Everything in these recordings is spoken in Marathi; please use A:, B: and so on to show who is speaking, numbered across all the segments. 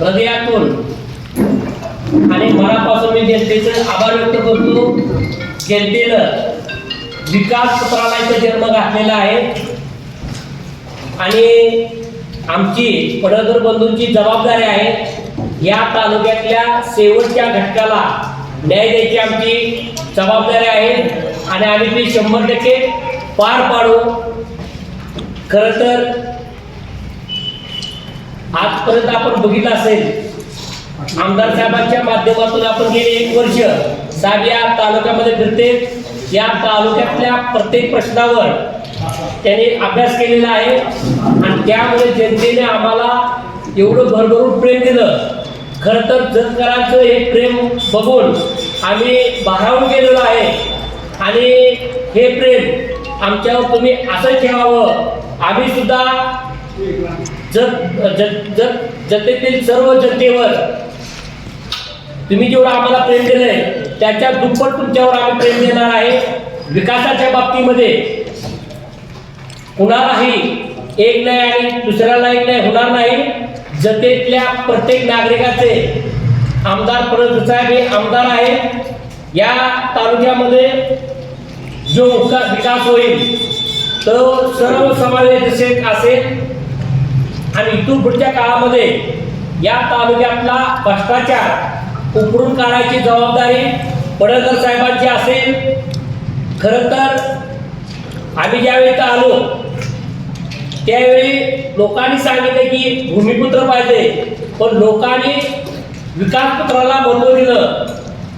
A: हृदयातून. आणि मनापासून मी जनतेचं आभार व्यक्त करतो. जनतेनं विकास पत्राला इथं जन्म घातलेला आहे. आणि आमची पडळकर बंधूंची जबाबदारी आहे या तालुक्यातल्या शेवटच्या घटकाला न्याय द्यायची आमची जबाबदारी आहे. आणि आम्ही ती शंभर टक्के पार पाडू. खरं तर आजपर्यंत आपण बघितलं असेल आमदार साहेबांच्या माध्यमातून आपण गेले एक वर्ष. साहेब या तालुक्यामध्ये फिरते. या तालुक्यातल्या प्रत्येक प्रश्नावर त्यांनी अभ्यास केलेला आहे. आणि त्यामुळे जनतेने आम्हाला एवढं भरभरून प्रेम दिलं. खरं तर जनकरांचं हे प्रेम बघून आम्ही भारावून गेलेलो आहे. आणि हे प्रेम आमच्यावर तुम्ही असं ठेवावं. आम्ही सुद्धा जत जत जत जतेतील सर्व जनतेवर तुम्ही जेवढं आम्हाला प्रेम दिलंय त्याच्या दुप्पट तुमच्यावर आम्ही प्रेम देणार आहे. विकासाच्या बाबतीमध्ये कुणालाही एक नाही आणि दुसऱ्याला एक नाही होणार नाही. जनतेतल्या प्रत्येक नागरिकाचे आमदार परत साहेब हे आमदार आहेत. या तालुक्यामध्ये जो विकास होईल तो सर्व समावेशक असेल. आणि इथून पुढच्या काळामध्ये या तालुक्यातला भ्रष्टाचार उकरून काढायची जबाबदारी पडळकर साहेबांची असेल खरं तर आम्ही ज्यावेळी इथं आलो त्यावेळी लोकांनी सांगितलं की भूमिपुत्र पाहिजे पण लोकांनी विकासपुत्राला महत्त्व दिलं.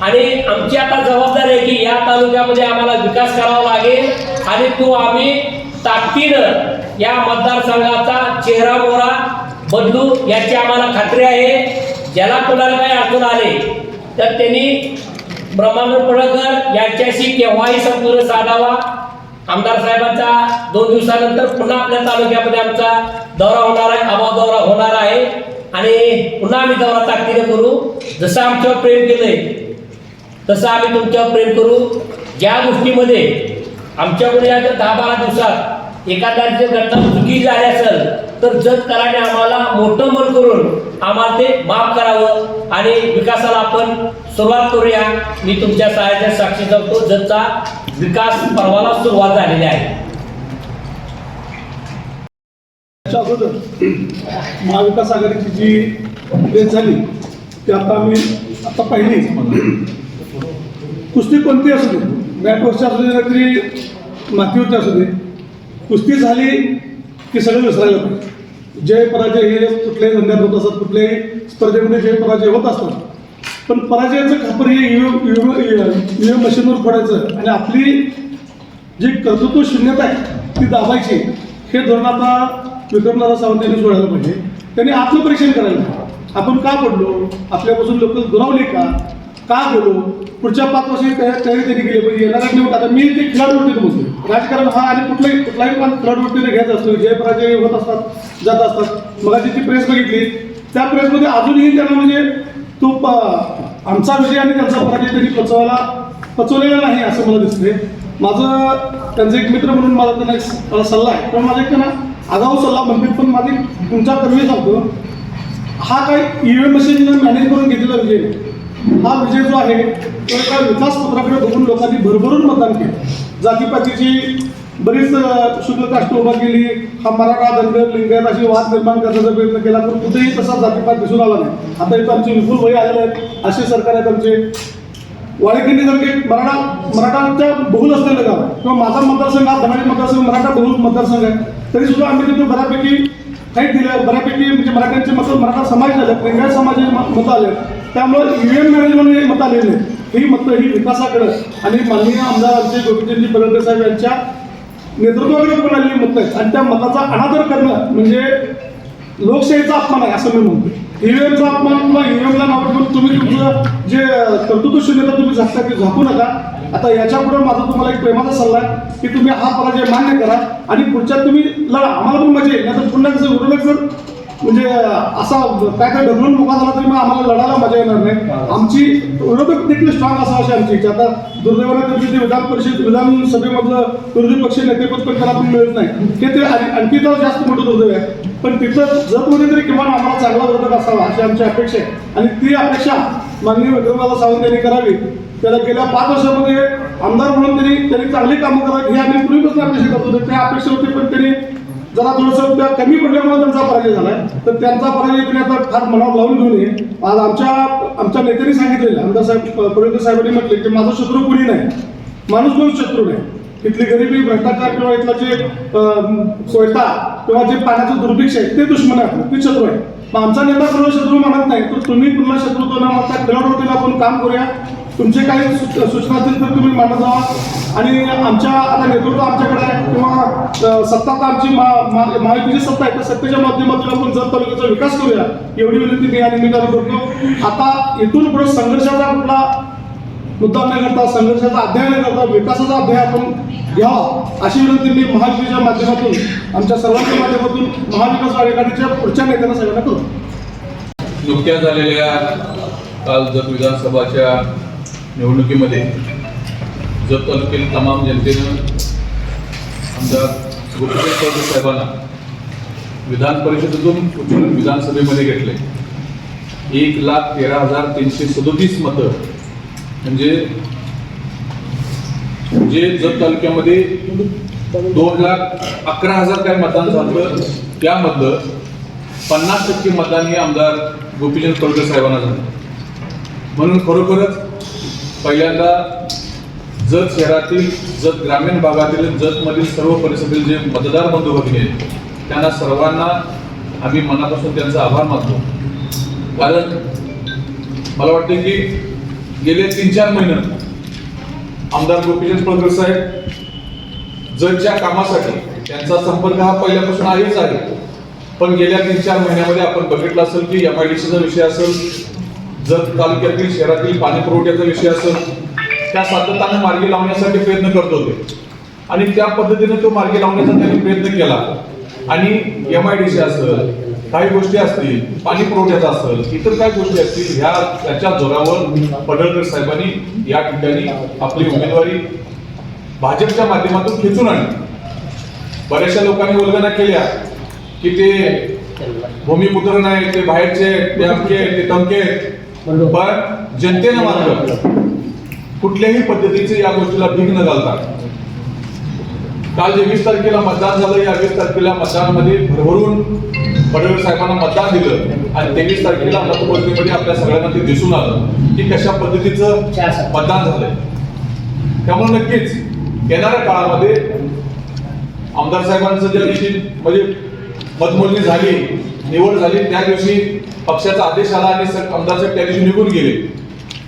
A: आणि आमची आता जबाबदारी आहे की या तालुक्यामध्ये आम्हाला विकास करावा लागेल आणि तो आम्ही ताकदीनं या मतदारसंघाचा चेहरा मोहरा बदलू याची आम्हाला खात्री आहे. ज्याला कुणाला काही अडचण आले तर त्यांनी ब्रह्मानंद पडळकर यांच्याशी केव्हाही संपूर्ण साधावा. आमदार साहेबांचा दोन दिवसानंतर पुन्हा आपल्या तालुक्यामध्ये आमचा दौरा होणार आहे अभाव दौरा होणार आहे. आणि पुन्हा आम्ही दौरा ताकदीने करू. जसं आमच्यावर प्रेम केलंय तसं आम्ही तुमच्यावर प्रेम करू. ज्या गोष्टीमध्ये आमच्याकडे या दहा बारा दिवसात एखाद्याची घटना चुकी झाली असेल तर जत कराने आम्हाला मोठं मन करून आम्हाला ते माफ करावं. आणि विकासाला आपण सुरुवात करूया. मी तुमच्या सहाय्याच्या साक्षी करतो जतचा विकास पर्वाला सुरुवात झालेली आहे.
B: अगोदर महाविकास आघाडीची जी रेस झाली ती आता आम्ही आता पाहिली. कुस्ती कोणती असू दे बॅटवरची असू दे नाहीतरी मातीवरची असू दे कुस्ती झाली की सगळं विसरायला पाहिजे. जय पराजय हे कुठल्याही धंद्यात होत असतात कुठल्याही स्पर्धेमध्ये जय पराजय होत असतात पण पराजयाचं खापर हे ईव्हीएम मशीनवर फोडायचं आणि आपली जी कर्तृत्व शून्यता आहे ती दाबायची हे धोरण आता विक्रमदादा सावंत यांनी सोडायला पाहिजे. त्यांनी आत्मपरीक्षण करायला आपण का पडलो? आपल्यापासून लोक दुरावले का? का बोलू? पुढच्या पाच वर्षाची तयारी त्यांनी केली पाहिजे. येणार नाही आता मी ते खेळाडूवरती बोलतो राजकारण हा आणि कुठलाही कुठलाही पण खेळाडूवरतीने घ्यायचा असतो. जय पराजय होत असतात जात असतात. मग जी प्रेस बघितली. त्या प्रेसमध्ये अजूनही त्यांना म्हणजे तो प- आमचा विजय आणि त्यांचा पराजय त्यांनी पचवायला पचवलेला नाही असं मला दिसते माझं त्यांचा एक मित्र म्हणून मला त्यांना एक मला सल्ला आहे. पण माझा एक त्यांना आगाऊ सल्ला म्हणतील पण माझी तुमच्या कर्मी सांगतो हा काही ई व्ही मशीन मॅनेज करून घेतलेला विजय. नाही. हा विजय जो आहे तो एका विकास पत्राकडे बघून लोकांनी भरभरून मतदान केलं. जातीपातीची बरीच अं, काष्ट उभा केली हा मराठा धनगर लिंगायत अशी वाद निर्माण करण्याचा प्रयत्न केला पण कुठेही तसा जातीपात दिसून आला नाही. आता इथं आमचे विपुल भाई आलेले आहेत असे सरकार आहेत आमचे. वाळेकिंडी जर मराठा मराठांच्या बहुल असलेलं गाव किंवा माझा मतदारसंघ हा धनाजी मतदारसंघ मराठा बहुल मतदारसंघ आहे. तरी सुद्धा आम्ही तिथे बऱ्यापैकी काही दिलं बऱ्यापैकी म्हणजे मराठ्यांचे मतं मराठा समाज झाले लिंगायत समाजाचे मतं आले त्यामुळे ईव्हीएम मॅनेजमेंट हे मत आलेले ही मतं ही विकासाकडे आणि माननीय आमदार आमचे गोपीचंदजी पडळकर साहेब यांच्या नेतृत्वाकडे पण आलेली मतं आहेत. आणि त्या मताचा अनादर करणं म्हणजे लोकशाहीचा अपमान आहे असं मी म्हणतो. ईव्हीएमचा अपमान किंवा ईव्हीएमला नाव ठेवून तुम्ही तुमचं जे कर्तृत्व शून्यता तुम्ही झाकता ते झाकू नका. आता याच्यापुढे माझा तुम्हाला एक प्रेमाचा सल्ला आहे की तुम्ही हा पराजय मान्य करा आणि पुढच्या तुम्ही लढा. आम्हाला पण मजा येईल. नाही तर पुन्हा कसं उरलं जर म्हणजे असा काय काय ढकलून मोका झाला तरी मग आम्हाला लढायला मजा येणार नाही. आमची विरोधक देखील स्ट्रॉंग असा अशी आमची इच्छा. आता दुर्दैवाने त्यांची ते विधान परिषद विधानसभेमधलं विरोधी पक्ष नेतेपद पण त्याला पण मिळत नाही. हे ते आणि- आणखी तर जास्त मोठं दुर्दैव आहे. पण तिथं जर तरी किमान आम्हाला चांगला विरोधक असावा अशी आमची अपेक्षा आहे. आणि ती अपेक्षा माननीय विक्रमदादा सावंत यांनी करावी. त्याला गेल्या पाच वर्षामध्ये आमदार म्हणून त्यांनी त्यांनी चांगली कामं करावी हे आम्ही पूर्वीपासून अपेक्षा करत. होतो त्या अपेक्षा होती पण त्यांनी जरा थोडंसं त्या कमी पडल्यामुळे त्यांचा पराजय झालाय. तर त्यांचा पराजय तुम्ही आता फार मनावर लावून घेऊ नये आज आमच्या आमच्या नेत्यांनी सांगितलेलं आमदार साहेब प्रवीण साहेबांनी म्हटले की माझा शत्रू कुणी नाही? माणूस कोण शत्रू नाही. तिथली गरिबी भ्रष्टाचार किंवा इथला जे अं, किंवा जे पाण्याचं दुर्भिक्ष आहे ते दुश्मन आहे ते शत्रू आहे. मग आमचा नेता पूर्ण शत्रू मानत नाही तर तुम्ही पूर्ण शत्रुत्व न मानता खेळाडूला आपण काम करूया. तुमचे काही सूचना असतील तर तुम्ही मांडत जावा आणि आमच्या आता नेतृत्व आमच्याकडे आहे. किंवा सत्ता तर आमची मा- महायुतीची सत्ता आहे. तर सत्तेच्या माध्यमातून आपण जत तालुक्याचा विकास करूया. एवढी विनंती मी या निमित्तानं करतो. आता इथून पुढे संघर्षाचा कुठला मुद्दा न करता संघर्षाचा अध्याय न करता विकासाचा अध्याय आपण घ्यावा. अशी विनंती मी महायुतीच्या माध्यमातून आमच्या सर्वांच्या माध्यमातून महाविकास आघाडीच्या पुढच्या नेत्यांना सगळ्यांना करतो.
C: नुकत्याच झालेल्या काल जर विधानसभाच्या निवडणुकीमध्ये जत तालुक्यातील तमाम जनतेनं. आमदार गोपीचंद चौधरी साहेबांना विधान परिषदेतून उचलून विधानसभेमध्ये घेतले. एक लाख तेरा हजार तीनशे सदोतीस मतं. म्हणजे जे जत तालुक्यामध्ये दोन लाख अकरा हजार काय मतदान झालं त्यामधलं पन्नास टक्के मतदान हे आमदार गोपीचंद पडकर साहेबांना झालं. म्हणून खरोखरच पहिल्यांदा जत शहरातील जत ग्रामीण भागातील जतमधील सर्व परिसरातील जे मतदार बंधू भगिनी आहेत त्यांना सर्वांना आम्ही मनापासून त्यांचा आभार मानतो. कारण मला वाटते की गेले तीन चार महिने आमदार गोपीचंद पळकर साहेब जतच्या कामासाठी त्यांचा संपर्क हा पहिल्यापासून आहेच आहे. पण गेल्या तीन चार महिन्यामध्ये आपण बघितलं असेल की एम आय डी सीचा विषय असेल जत तालुक्यातील शहरातील पाणी पुरवठ्याचा विषय असेल त्या सातत्याने मार्गी लावण्यासाठी प्रयत्न करत होते आणि त्या पद्धतीने तो मार्गी लावण्याचा त्यांनी प्रयत्न केला आणि एम आय डी सी असेल काही गोष्टी असतील पाणी पुरवठ्याचा असेल इतर काही गोष्टी असतील ह्या त्याच्या जोरावर पडळकर साहेबांनी या ठिकाणी आपली उमेदवारी भाजपच्या माध्यमातून खेचून आणली बऱ्याचशा लोकांनी वल्गना केल्या की ते भूमिपुत्र नाही ते बाहेरचे ते अमके आहेत, ते तमके आहेत. पण जनतेनं मात्र कुठल्याही पद्धतीचे या गोष्टीला भीक न घालतात काल जे वीस तारखेला मतदान झालं या वीस तारखेला मतदानामध्ये भरभरून पडळकर साहेबांना मतदान दिलं. आणि तेवीस तारखेला मतमोजणीमध्ये आपल्या सगळ्यांना ते दिसून आलं की कशा पद्धतीचं मतदान झालंय. त्यामुळे नक्कीच येणाऱ्या काळामध्ये आमदार साहेबांचं ज्या दिवशी म्हणजे मतमोजणी झाली निवड झाली त्या दिवशी पक्षाचा आदेश आला आणि आमदार साहेब त्या दिवशी निघून गेले.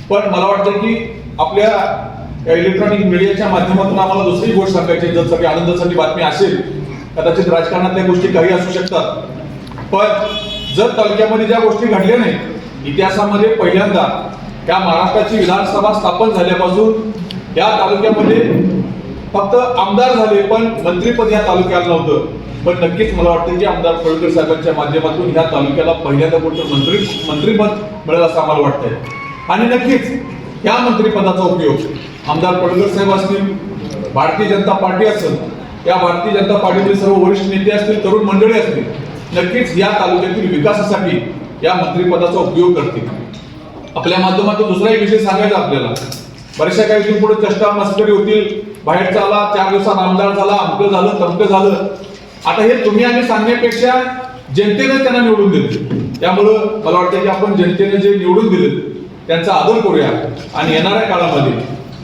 C: पण मला वाटतं की आपल्या इलेक्ट्रॉनिक मीडियाच्या माध्यमातून आम्हाला दुसरी गोष्ट सांगायची जर सगळी आनंदासाठी बातमी असेल कदाचित राजकारणातल्या गोष्टी काही असू शकतात. पण जर तालुक्यामध्ये ज्या गोष्टी घडल्या नाही इतिहासामध्ये पहिल्यांदा त्या महाराष्ट्राची विधानसभा स्थापन झाल्यापासून या तालुक्यामध्ये फक्त आमदार झाले पण मंत्रीपद या तालुक्याला नव्हतं. पण नक्कीच मला वाटतं की आमदार फळकर साहेबांच्या माध्यमातून ह्या तालुक्याला पहिल्यांदा कुठं मंत्री मंत्रीपद मिळेल असं आम्हाला वाटतंय. आणि नक्कीच या मंत्रिपदाचा उपयोग आमदार पडळकर साहेब असतील भारतीय जनता पार्टी असेल या भारतीय जनता पार्टीतील सर्व वरिष्ठ नेते असतील तरुण मंडळी असतील नक्कीच या तालुक्यातील विकासासाठी या मंत्रिपदाचा उपयोग करतील. आपल्या माध्यमातून दुसराही विषय सांगायचा आपल्याला. बऱ्याचशा काही दिवस पुढे चष्टा मस्करी होतील बाहेरचा आला चार दिवसात आमदार झाला अमकं झालं तमकं झालं आता हे तुम्ही आम्ही सांगण्यापेक्षा जनतेने त्यांना निवडून दिले. त्यामुळं मला वाटतं की आपण जनतेने जे निवडून दिले त्यांचा आदर करूया. आणि येणाऱ्या काळामध्ये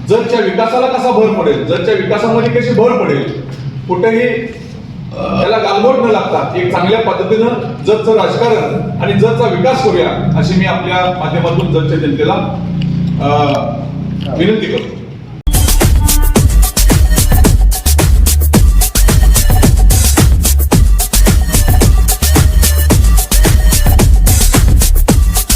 C: जगच्या विकासाला कसा भर पडेल जगच्या विकासामध्ये कशी भर पडेल कुठेही त्याला गालबोट न लागता एक चांगल्या पद्धतीनं जगचं राजकारण आणि जगचा विकास करूया अशी मी आपल्या माध्यमातून जगच्या जनतेला विनंती करतो.